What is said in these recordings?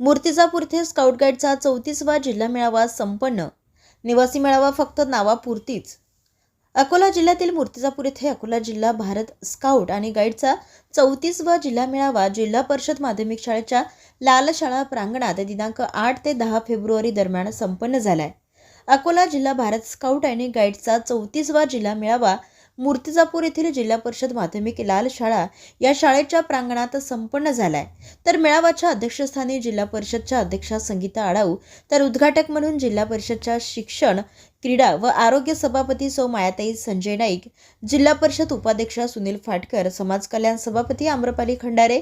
मूर्तिजापूर येथे स्काउट गाईडचा चौतीसवा जिल्हा मेळावा संपन्न. निवासी मेळावा फक्त नावापुरतीच. अकोला जिल्ह्यातील मूर्तिजापूर येथे अकोला जिल्हा भारत स्काउट आणि गाईडचा चौतीसवा जिल्हा मेळावा जिल्हा परिषद माध्यमिक शाळेच्या लाल शाळा प्रांगणात दिनांक आठ ते दहा फेब्रुवारी दरम्यान संपन्न झालाय. अकोला जिल्हा भारत स्काउट आणि गाईडचा चौतीसवा जिल्हा मेळावा मूर्तिजापूर येथील जिल्हा परिषद माध्यमिक लाल शाळा या शाळेच्या प्रांगणात संपन्न झालाय. तर मेळाव्याच्या अध्यक्षस्थानी जिल्हा परिषदच्या अध्यक्षा संगीता आडाऊ तर उद्घाटक म्हणून जिल्हा परिषदच्या शिक्षण क्रीडा व आरोग्य सभापती सौ मायाताई संजय नाईक जिल्हा परिषद उपाध्यक्ष सुनील फाटकर समाज कल्याण सभापती आम्रपाली खंडारे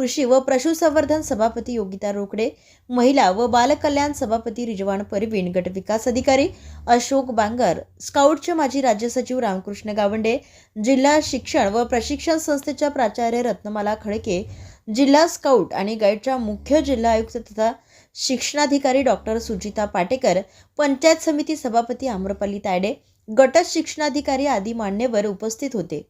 कृषी व पशुसंवर्धन सभापती योगिता रोकडे महिला व बालकल्याण सभापती रिजवान परवीन गट विकास अधिकारी अशोक बांगर स्काउटचे माजी राज्य सचिव रामकृष्ण गावंडे जिल्हा शिक्षण व प्रशिक्षण संस्थेच्या प्राचार्य रत्नमाला खडके जिल्हा स्काउट आणि गाईडच्या मुख्य जिल्हा आयुक्त तथा शिक्षणाधिकारी डॉक्टर सुजिता पाटेकर पंचायत समिती सभापती आम्रपाली तायडे गट शिक्षणाधिकारी आदी मान्यवर उपस्थित होते.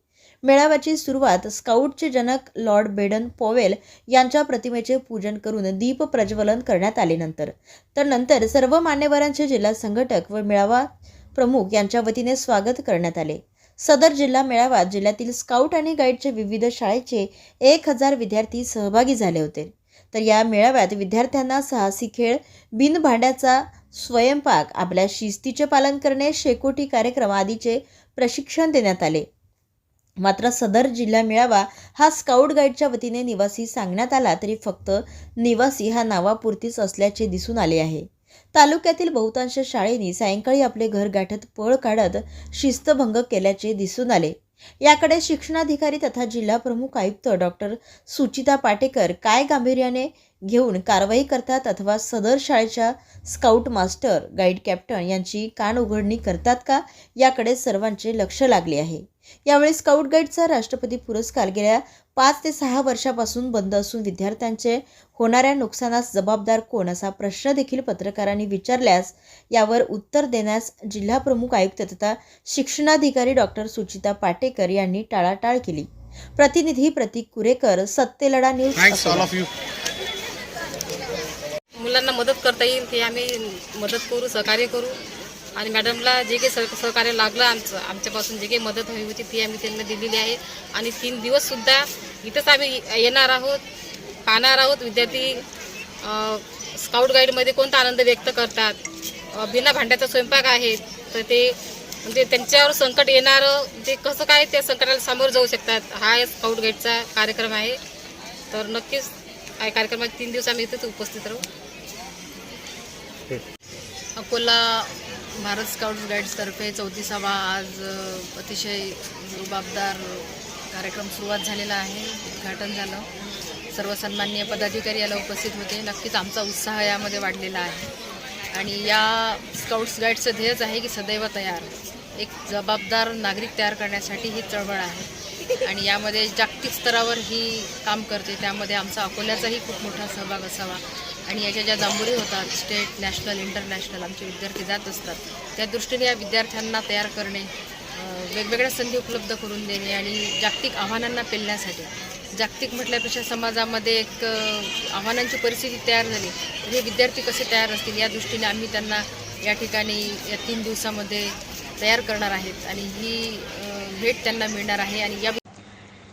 मेळाव्याची सुरुवात स्काउटचे जनक लॉर्ड बेडन पॉवेल यांच्या प्रतिमेचे पूजन करून दीप प्रज्वलन करण्यात आले नंतर. तर नंतर सर्व मान्यवरांचे जिल्हा संघटक व मेळावा प्रमुख यांच्या वतीने स्वागत करण्यात आले. सदर जिल्हा मेळाव्यात जिल्ह्यातील स्काउट आणि गाईडचे विविध शाळेचे एक हजार विद्यार्थी सहभागी झाले होते. तर या मेळाव्यात विद्यार्थ्यांना साहसी खेळ बिनभांड्याचा स्वयंपाक आपल्या शिस्तीचे पालन करणे शेकोटी कार्यक्रम आदीचे प्रशिक्षण देण्यात आले. मात्र सदर जिल्हा मेळावा हा स्काउट गाईडच्या वतीने निवासी सांगण्यात आला तरी फक्त निवासी हा नावापुरतीच असल्याचे दिसून आले आहे. तालुक्यातील बहुतांश शाळेनी सायंकाळी आपले घर गाठत पळ काढत शिस्तभंग केल्याचे दिसून आले. याकडे शिक्षणाधिकारी तथा जिल्हा प्रमुख आयुक्त डॉक्टर सुचिता पाटेकर काय गांभीर्याने घेऊन कारवाई करतात अथवा सदर शाळेच्या स्काउट मास्टर गाईड कॅप्टन यांची कान उघडणी करतात का? याकडे सर्वांचे लक्ष लागले आहे. यावेळी स्काउट गाईडचा राष्ट्रपती पुरस्कार गेल्या पाच ते सहा वर्षापासून बंद असून विद्यार्थ्यांचे होणाऱ्या नुकसानास जबाबदार कोण असा प्रश्न देखील पत्रकारांनी विचारल्यास यावर उत्तर देण्यास जिल्हा प्रमुख आयुक्त तथा शिक्षणाधिकारी डॉक्टर सुचिता पाटेकर यांनी टाळाटाळ केली. प्रतिनिधी प्रतीक कुरेकर सत्यलढा न्यूज. मुलांना मदत करता येईल ते आम्ही मदत करू सहकार्य करू. आणि मॅडमला जे काही सह सहकार्य लागलं आमचं आमच्यापासून जे काही मदत हवी होती ती आम्ही त्यांना दिलेली आहे. आणि तीन दिवससुद्धा इथंच आम्ही येणार आहोत पाहणार आहोत. विद्यार्थी स्काउट गाईडमध्ये कोणता आनंद व्यक्त करतात? बिना भांड्याचा स्वयंपाक आहे तर ते म्हणजे त्यांच्यावर संकट येणारं ते कसं काय त्या संकटाला सामोरं जाऊ शकतात? हा स्काउट गाईडचा कार्यक्रम आहे. तर नक्कीच या कार्यक्रमात तीन दिवस आम्ही इथेच उपस्थित राहू. अकोला भारत स्काउट्स गाईड्सतर्फे चौतीसावा आज अतिशय रुबाबदार कार्यक्रम सुरुवात झालेला आहे उद्घाटन झालं. सर्व सन्मान्य पदाधिकारी याला उपस्थित होते. नक्कीच आमचा उत्साह यामध्ये वाढलेला आहे. आणि या स्काउट्स गाईड्सचं ध्येयच आहे की सदैव तयार एक जबाबदार नागरिक तयार करण्यासाठी ही चळवळ आहे. आणि यामध्ये जागतिक स्तरावर ही काम करते. त्यामध्ये आमचा अकोल्याचाही खूप मोठा सहभाग असावा. आणि याच्या ज्या जांभुरी होतात स्टेट नॅशनल इंटरनॅशनल आमचे विद्यार्थी जात असतात त्या दृष्टीने या विद्यार्थ्यांना तयार करणे वेगवेगळ्या संधी उपलब्ध करून देणे आणि जागतिक आव्हानांना पेलण्यासाठी. जागतिक म्हटल्यापेक्षा समाजामध्ये एक आव्हानांची परिस्थिती तयार झाली. तर हे विद्यार्थी कसे तयार असतील या दृष्टीने आम्ही त्यांना या ठिकाणी या तीन दिवसामध्ये तयार करणार आहेत. आणि ही भेट त्यांना मिळणार आहे. आणि या